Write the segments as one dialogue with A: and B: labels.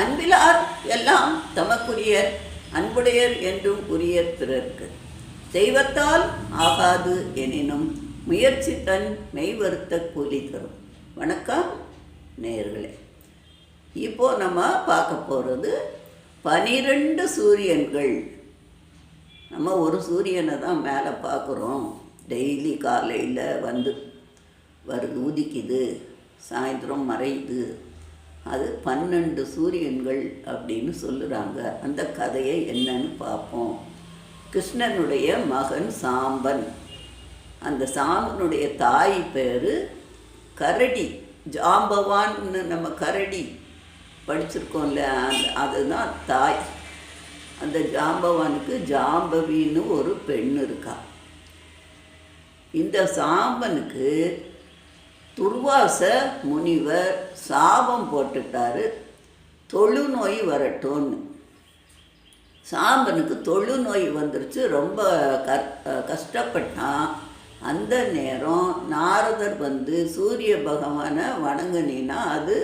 A: அன்பிலார் எல்லாம் தமக்குரியர் அன்புடையர் என்றும் உரிய பிறர்க்கு. தெய்வத்தால் ஆகாது எனினும் முயற்சி தன் மெய்வருத்த கூலி தரும். வணக்கம் நேயர்களே. இப்போ நம்ம பார்க்க போகிறது பனிரெண்டு சூரியன்கள். நம்ம ஒரு சூரியனை தான் மேலே பார்க்குறோம். டெய்லி காலையில் வந்து வருது உதிக்குது சாயந்தரம் மறையுது. அது பன்னெண்டு சூரியன்கள் அப்படின்னு சொல்லுறாங்க. அந்த கதையை என்னன்னு பார்ப்போம். கிருஷ்ணனுடைய மகன் சாம்பன். அந்த சாம்பனுடைய தாய் பேர் கரடி. ஜாம்பவான்னு நம்ம கரடி படிச்சிருக்கோம்ல அந்த அதுதான் தாய். அந்த ஜாம்பவானுக்கு ஜாம்பவின்னு ஒரு பெண் இருக்கா. இந்த சாம்பனுக்கு துர்வாச முனிவர் சாபம் போட்டுட்டாரு. தொழுநோய் வரட்டும்னு. சாம்பனுக்கு தொழுநோய் வந்துருச்சு. ரொம்ப கஷ்டப்பட்டான் அந்த நேரம் நாரதர் வந்து சூரிய பகவானை வணங்கினா அது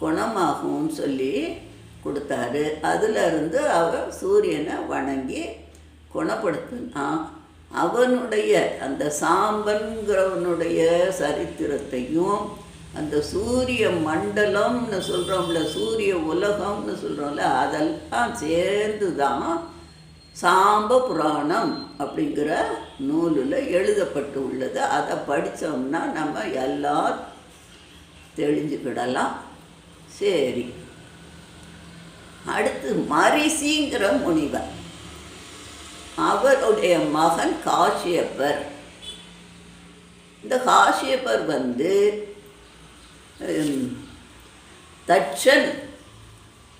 A: குணமாகும்னு சொல்லி கொடுத்தாரு. அதிலிருந்து அவர் சூரியனை வணங்கி குணப்படுத்தினான். அவனுடைய அந்த சாம்பன்கிறவனுடைய சரித்திரத்தையும் அந்த சூரிய மண்டலம்னு சொல்கிறோம்ல சூரிய உலகம்னு சொல்கிறோம்ல அதெல்லாம் சேர்ந்து தான் சாம்ப புராணம் அப்படிங்கிற நூலில் எழுதப்பட்டு உள்ளது. அதை படித்தோம்னா நம்ம எல்லாம் தெரிஞ்சுக்கிடலாம் சரி. அடுத்து மரிசிங்கிற முனிவர். அவருடைய மகன் காசியப்பர். இந்த காசியப்பர் வந்து தட்சன்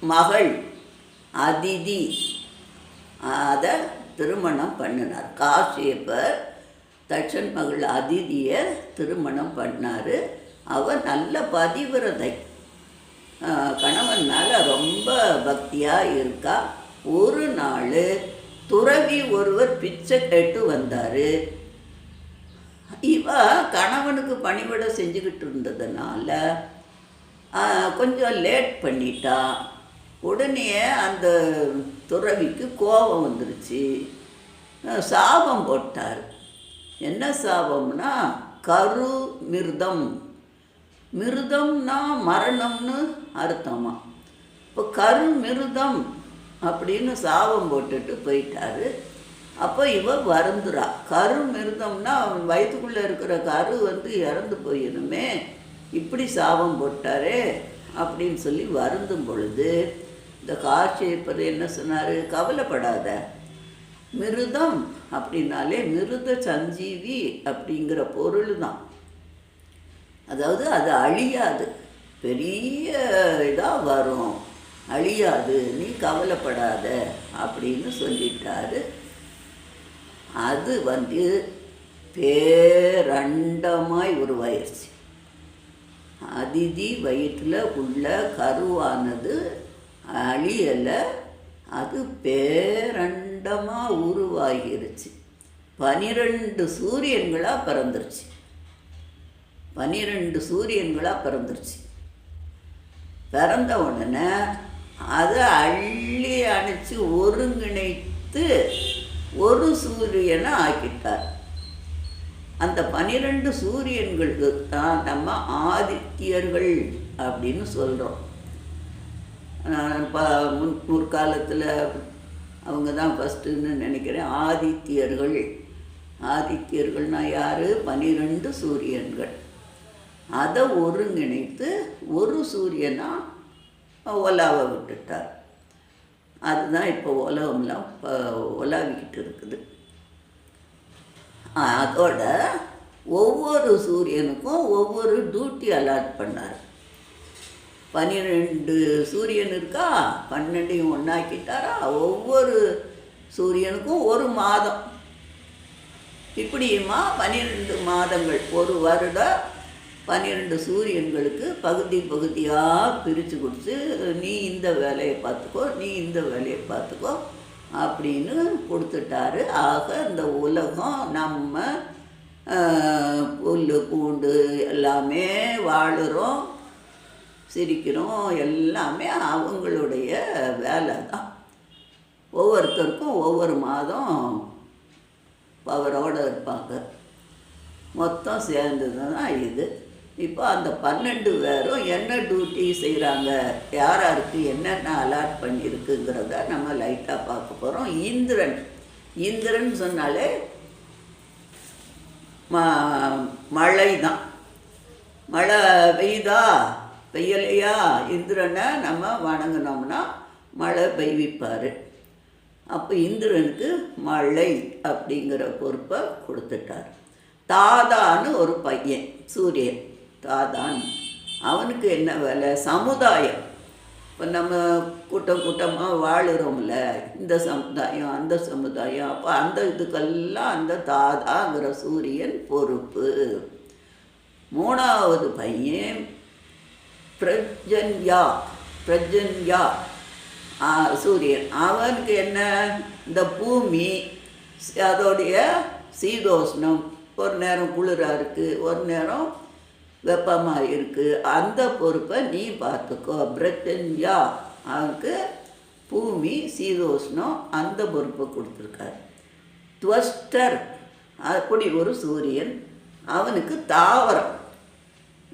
A: மகள் அதிதி. அதை திருமணம் பண்ணினார். காசியப்பர் தட்சன் மகள் அதிதியை திருமணம் பண்ணார். அவர் நல்ல பதிவிரதை. கணவன் மேலே ரொம்ப பக்தியாக இருக்கா. ஒரு நாள் துறவி ஒருவர் பிச்சை கேட்டு வந்தார். இவ கணவனுக்கு பணிவிட செஞ்சுக்கிட்டு இருந்ததுனால கொஞ்சம் லேட் பண்ணிட்டா. உடனே அந்த துறவிக்கு கோபம் வந்துருச்சு. சாபம் போட்டார். என்ன சாபம்னா கரு மிருதம். மிருதம்னா மரணம்னு அர்த்தமா. இப்போ கரு மிருதம் அப்படின்னு சாபம் போட்டுட்டு போயிட்டாரு. அப்போ இவ வருந்துறா. கரு மிருதம்னா அவன் வயிற்றுக்குள்ளே இருக்கிற கரு வந்து இறந்து போயிடுமே. இப்படி சாபம் போட்டாரே அப்படின்னு சொல்லி வருந்தும் பொழுது இந்த காட்சியப்பர் என்ன சொன்னார்? கவலைப்படாத. மிருதம் அப்படின்னாலே மிருத சஞ்சீவி அப்படிங்கிற பொருள் தான் அதாவது அது அழியாது. பெரிய இதாக வரும். அழியாது நீ கவலைப்படாத அப்படின்னு சொல்லிட்டாரு. அது வந்து பேரண்டமாய் உருவாயிருச்சு. அதிதி வயிற்றில் உள்ள கருவானது அழியலை அது பேரண்டமாக உருவாகிருச்சு. பனிரெண்டு சூரியன்களாக பிறந்துருச்சு. பனிரெண்டு சூரியன்களாக பிறந்துருச்சு. பிறந்த உடனே அதை அள்ளி அணைச்சி ஒருங்கிணைத்து ஒரு சூரியனை ஆக்கிட்டார். அந்த பனிரெண்டு சூரியன்களுக்கு தான் நம்ம ஆதித்யர்கள் அப்படின்னு சொல்கிறோம் ப முன் முற்காலத்தில் அவங்க தான் ஃபஸ்ட்டுன்னு நினைக்கிறேன். ஆதித்யர்கள். ஆதித்யர்கள்னால் யார்? பனிரெண்டு சூரியன்கள். அதை ஒருங்கிணைத்து ஒரு சூரியனாக ஒலாவ விட்டுட்டார். அதுதான் இப்போ உலகம்லாம் இப்போ உலாவிக்கிட்டு இருக்குது. அதோட ஒவ்வொரு சூரியனுக்கும் ஒவ்வொரு டியூட்டி அலாட் பண்ணார். பன்னிரெண்டு சூரியன் இருக்கா? பன்னெண்டையும் ஒன்றாக்கிட்டாரா ஒவ்வொரு சூரியனுக்கும் ஒரு மாதம். இப்படியுமா? பன்னிரெண்டு மாதங்கள் ஒரு வருடம் பன்னிரெண்டு சூரியன்களுக்கு பகுதி பகுதியாக பிரித்து கொடுத்து நீ இந்த வேலையை பார்த்துக்கோ நீ இந்த வேலையை பார்த்துக்கோ அப்படின்னு கொடுத்துட்டாரு. ஆக இந்த உலகம் நம்ம புல் பூண்டு எல்லாமே வாழுறோம் சிரிக்கிறோம் எல்லாமே அவங்களுடைய வேலை தான். ஒவ்வொருத்தருக்கும் ஒவ்வொரு மாதம் பவரோடு இருப்பாங்க. மொத்தம் சேர்ந்தது தான் இது. இப்போ அந்த பன்னெண்டு பேரும் என்ன டியூட்டி செய்கிறாங்க யார் என்னென்ன அலாட் பண்ணியிருக்குங்கிறத நம்ம லைட்டாக பார்க்க போகிறோம் இந்திரன். இந்திரன் சொன்னாலே ம மழை தான் மழை பெய்யுதா? பெய்யலையா? இந்திரனை நம்ம வணங்கினோம்னா மழை பெய்விப்பார். அப்போ இந்திரனுக்கு மழை அப்படிங்கிற பொறுப்பை கொடுத்துட்டார். தாதான்னு ஒரு பையன் சூரியன். தாதான் அவனுக்கு என்ன வேலை? சமுதாயம். இப்போ நம்ம கூட்டம் கூட்டமாக வாழுறோம்ல இந்த சமுதாயம் அந்த சமுதாயம் அப்போ அந்த இதுக்கெல்லாம் அந்த தாதாங்கிற சூரியன் பொறுப்பு. மூணாவது பையன் பிரஜன்யா பிரஜன்யா சூரியன். அவனுக்கு என்ன? இந்த பூமி அதோடைய சீதோஷ்ணம். ஒரு நேரம் குளிராக இருக்குது ஒரு நேரம் வெப்பமாக இருக்குது அந்த பொறுப்பை நீ பார்த்துக்கோ. பிரச்சன்யா அவனுக்கு பூமி சீதோஷ்ணம் அந்த பொறுப்பை கொடுத்துருக்காரு. துவஸ்டர் அப்படி ஒரு சூரியன் அவனுக்கு தாவரம்.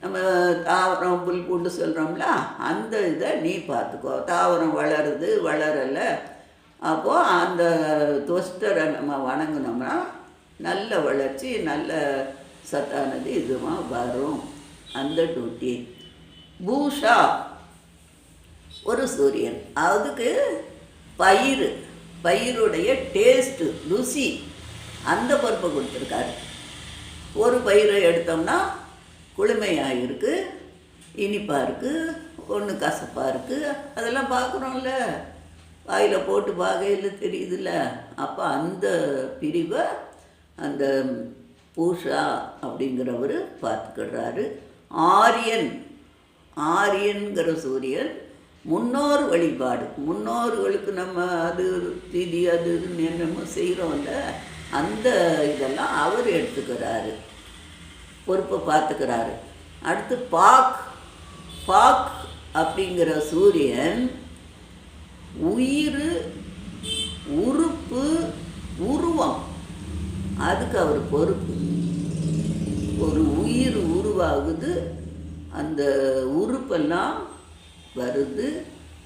A: நம்ம தாவரம் புல் பூண்டு சொல்கிறோம்ல அந்த இதை நீ பார்த்துக்கோ. தாவரம் வளருது வளரலை. அப்போது அந்த துவஸ்டரை நம்ம வணங்கினோம்னா நல்ல வளர்ச்சி நல்ல சத்தானது இதுவாக வரும். அந்த டூட்டி பூஷா ஒரு சூரியன். அதுக்கு பயிர் பயிருடைய டேஸ்ட்டு ருசி அந்த பொறுப்பை கொடுத்துருக்காரு. ஒரு பயிரை எடுத்தோம்னா குளுமையாக இருக்குது இனிப்பாக இருக்குது ஒன்று கசப்பாக இருக்குது அதெல்லாம் பார்க்குறோம்ல வாயில் போட்டு பார்க்கையில் தெரியுதுல்ல. அப்போ அந்த பிரிவை அந்த பூஷா அப்படிங்கிறவர் பார்த்துக்கிடுறாரு. ஆரியன். ஆரியன்கிற சூரியன் முன்னோர் வழிபாடு. முன்னோர்களுக்கு நம்ம அது திதி அது இதுன்னு என்னமோ செய்கிறோம்ல அந்த இதெல்லாம் அவர் எடுத்துக்கிறாரு. பொறுப்பை பார்த்துக்கிறாரு. அடுத்து பாக். பாக் அப்படிங்கிற சூரியன் உயிர் உறுப்பு உருவம். அதுக்கு அவர் பொறுப்பு. ஒரு உயிர் உருவாகுது. அந்த உறுப்பெல்லாம் வருது.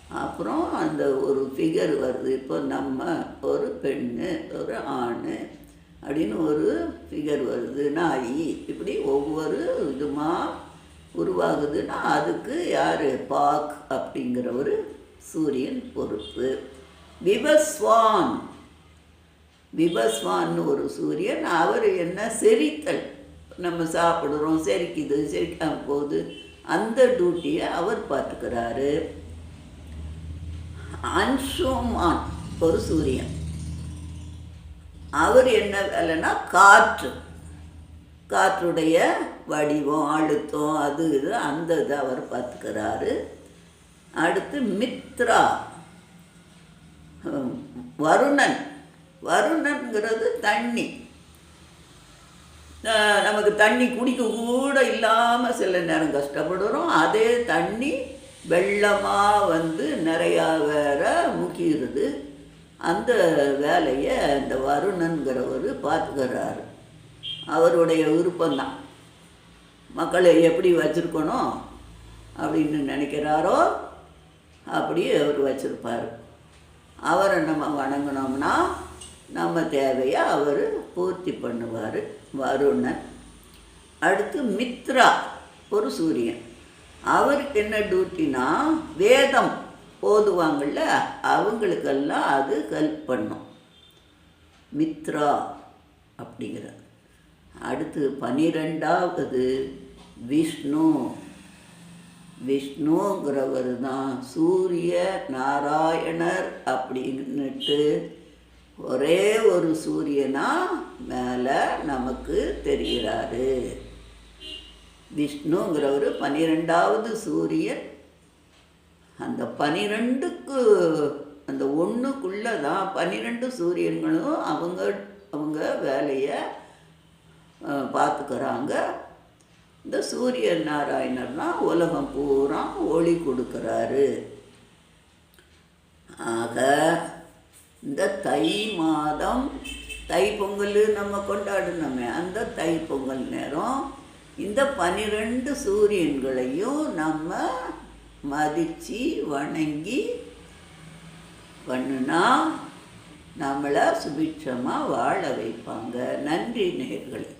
A: அப்புறம் அந்த ஒரு ஃபிகர் வருது. இப்போ நம்ம ஒரு பெண்ணு ஒரு ஆண் அப்படின்னு ஒரு ஃபிகர் வருது. நாய் இப்படி ஒவ்வொரு இதுமா உருவாகுதுன்னா அதுக்கு யார்? பாக் அப்படிங்கிற ஒரு சூரியன் பொறுப்பு. விவஸ்வான் விபஸ்வான்னு ஒரு சூரியன். அவர் என்ன? செரித்தல். நம்ம சாப்பிடுறோம் செரிக்குது செரிக்காம போகுது. அந்த டியூட்டியை அவர் பார்த்துக்கிறாரு. அன்ஷுமான் ஒரு சூரியன். அவர் என்ன வேலைன்னா காற்று. காற்றுடைய வடிவம் அழுத்தம் அது இது அந்த இதை அவர் பார்த்துக்கிறாரு. அடுத்து மித்ரா. வருணன். வருணன்கிறது தண்ணி. நமக்கு தண்ணி குடிக்க கூட இல்லாமல் சில நேரம் கஷ்டப்படுறோம். அதே தண்ணி வெள்ளமாக வந்து நிறையா வேற முக்கிடுது அந்த வேலையை அந்த வருணன்கிறவர் பார்த்துக்கிறாரு. அவருடைய விருப்பம்தான். மக்களை எப்படி வச்சுருக்கணும் அப்படின்னு நினைக்கிறாரோ அப்படியே அவர் வச்சுருப்பார். அவரை நம்ம வணங்கினோம்னா நம்ம தேவையை அவர் பூர்த்தி பண்ணுவார் வருணன் அடுத்து மித்ரா ஒரு சூரியன். அவருக்கு என்ன டியூட்டினா வேதம் ஓதுவாங்கள்ல அவங்களுக்கெல்லாம் அது ஹெல்ப் பண்ணும். மித்ரா அப்படிங்கிற அடுத்து பனிரெண்டாவது விஷ்ணு. விஷ்ணுங்கிறவர் தான் சூரிய நாராயணர் அப்படின்னுட்டு ஒரே ஒரு சூரியனா மேலே நமக்கு தெரிகிறாரு. விஷ்ணுங்கிறவர் பன்னிரெண்டாவது சூரியன். அந்த பனிரெண்டுக்கு அந்த ஒன்றுக்குள்ளே தான் பன்னிரெண்டு சூரியன்களும் அவங்க அவங்க வேலையை பார்த்துக்கிறாங்க இந்த சூரிய நாராயணர்னா உலகம் பூரா ஒளி கொடுக்குறாரு. ஆக இந்த தை மாதம் தை பொங்கல் நம்ம கொண்டாடணுமே அந்த தை பொங்கல் நேரம் இந்த பனிரெண்டு சூரியன்களையும் நம்ம மதித்து வணங்கி பண்ணுனா நம்மளை சுபிட்சமாக வாழ வைப்பாங்க. நன்றி நேர்களை.